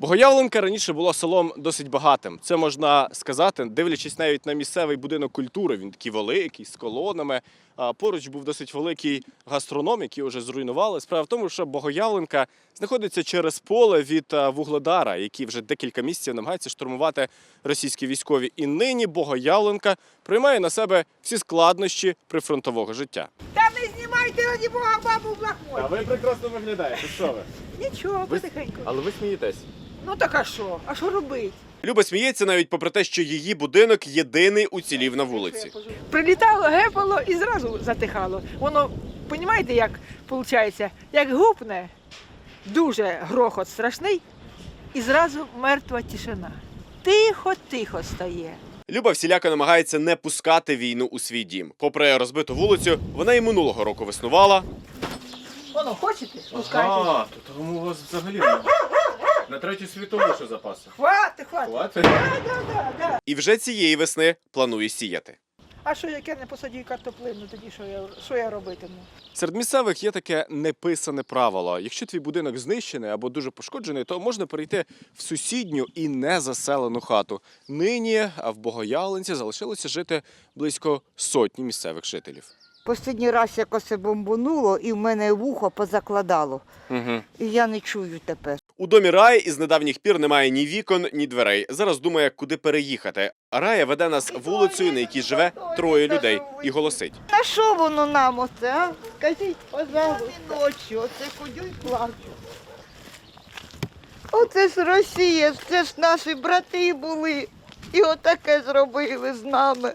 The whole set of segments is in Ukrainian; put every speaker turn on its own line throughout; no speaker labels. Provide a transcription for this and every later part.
Богоявленка раніше було селом досить багатим. Це можна сказати, дивлячись навіть на місцевий будинок культури. Він такий великий, з колонами. А поруч був досить великий гастроном, який вже зруйнували. Справа в тому, що Богоявленка знаходиться через поле від Вугледара, який вже декілька місяців намагається штурмувати російські військові. І нині Богоявленка приймає на себе всі складнощі прифронтового життя.
Та не знімайте, раді Бога, бабу в лахмоті.
ви прекрасно виглядаєте. Що ви?
Нічого,
Ви-
потихеньку.
Але ви смієтесь.
Ну так а що? А що робить?
Люба сміється навіть попри те, що її будинок єдиний уцілів на вулиці.
Прилітало, гепало і зразу затихало. Воно, розумієте, як виходить? Як гупне, дуже грохот страшний, і зразу мертва тишина. Тихо-тихо стає.
Люба всіляко намагається не пускати війну у свій дім. Попри розбиту вулицю, вона і минулого року веснувала.
Воно, хочете? Спускайтесь.
то тому у вас взагалі на третю світову що запаси.
Хвати, хвати.
Хватить?
Да, да, да, да.
І вже цієї весни планує сіяти.
А що яке не посадію картоплину, тоді що я, що я робитиму?
Серед місцевих є таке неписане правило. Якщо твій будинок знищений або дуже пошкоджений, то можна перейти в сусідню і незаселену хату. Нині а в Богоявленці залишилося жити близько сотні місцевих жителів.
Останній раз якось це бомбануло і в мене вухо позакладало.
Угу.
І я не чую тепер.
У домі Раї із недавніх пір немає ні вікон, ні дверей. Зараз думає, куди переїхати. Рая веде нас вулицею, на якій живе троє людей, і голосить.
На що воно нам оце, а? Скажіть, пожалуйста. ночі, оце ходю і плачу. Оце ж Росія, це ж наші брати були. І отаке зробили з нами.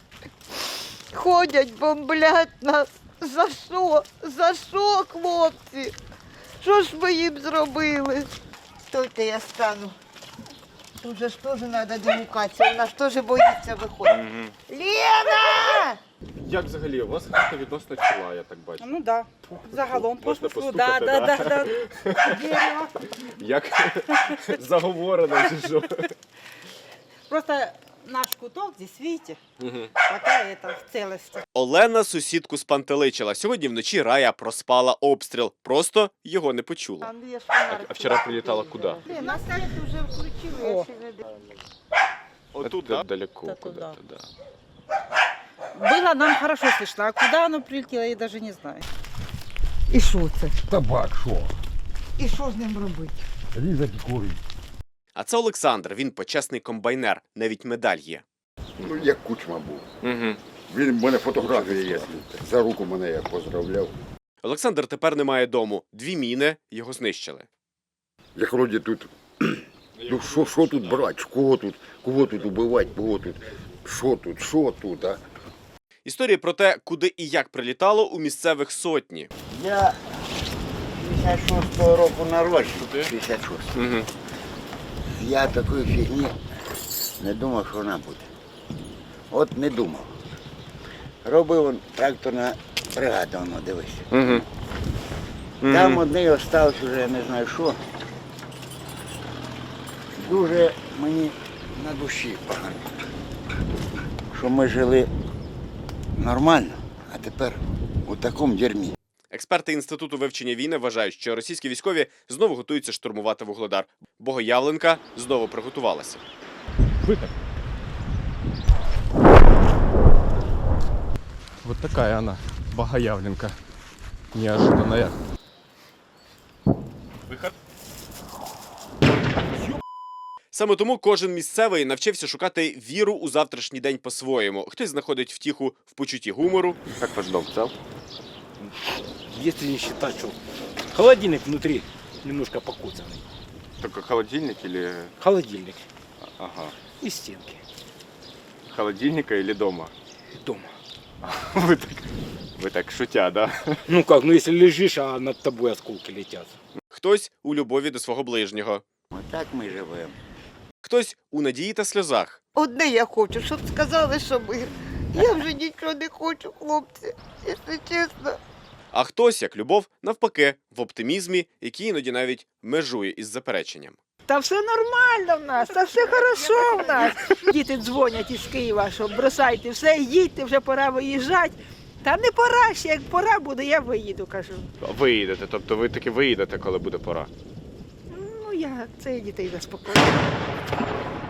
Ходять, бомблять нас. За що? За що, хлопці? Що ж ви їм зробили? Стойте, я стану. Тут же ж теж треба демокація, вона ж теж боїться виходити. Лена!
Як взагалі у вас хата відносно чула, я так бачу.
Ну да. Загалом
Можна
просто
постукати,
да,
да?
да, да, да. Дерево.
Як заговорено чи що?
Просто наш куток здесь, видите, пока это в целости.
Олена сусідку спантеличила. Сьогодні вночі Рая проспала обстріл. Просто його не почула.
Там є ж фонарик.
а вчора прилітала куди?
Блін, на сайт вже включили, я
О.
ще не дивилась.
Отут далеко.
Та туди.
куди-то, да.
Было нам хорошо слышно, а куда оно прилетело, я даже не знаю.
І що це?
Табак, що?
І що з ним робити?
Різати курить.
А це Олександр. Він почесний комбайнер. Навіть медаль є.
Ну, як кучма був.
Угу.
Він в мене фотографія є. За руку мене як поздравляв.
Олександр тепер не має дому. Дві міни його знищили.
Як вроді тут. Ну що, що тут брати? Кого тут? Кого тут убивати? Кого тут? Що тут? Що тут, а?
Історії про те, куди і як прилітало у місцевих сотні.
Я 56-го року народжений. 56.
Угу.
Я такої фігні не думав, що вона буде. От не думав. Робив тракторна бригада, воно дивись.
Угу.
Там одне остався вже я не знаю що. Дуже мені на душі погано. Що ми жили нормально, а тепер у такому дерьмі.
Експерти інституту вивчення війни вважають, що російські військові знову готуються штурмувати вугледар. Богоявленка знову приготувалася. Вот такая она, Богоявленка. Неожиданная. Виход. Саме тому кожен місцевий навчився шукати віру у завтрашній день по-своєму. Хтось знаходить втіху в почутті гумору. Як ваш дом цел?
Если не считать, что холодильник внутри немножко покоцанный.
Тільки холодильник или...
Холодильник
Ага.
и стенки
Холодильника или дома?
дома.
Вы так, вы так шутя, да?
Ну как, ну если лежишь, а над тобой осколки летят.
Хтось у любові до свого ближнього,
Отак ми живемо.
хтось у надії та сльозах.
Одне я хочу, щоб сказали, що ми. Я вже нічого не хочу, хлопці, якщо чесно.
А хтось, як любов, навпаки, в оптимізмі, який іноді навіть межує із запереченням.
Та все нормально в нас, та все хорошо в нас. Діти дзвонять із Києва, що бросайте все, їдьте, вже пора виїжджати. Та не пора ще, як пора буде, я виїду, кажу.
Виїдете, тобто ви таки виїдете, коли буде пора.
Ну, я це я дітей заспокоюю.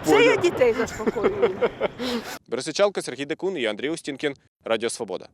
Це я дітей заспокоюю.
Бересичалко, Сергій Декун і Андрій Устінкін. Радіо Свобода.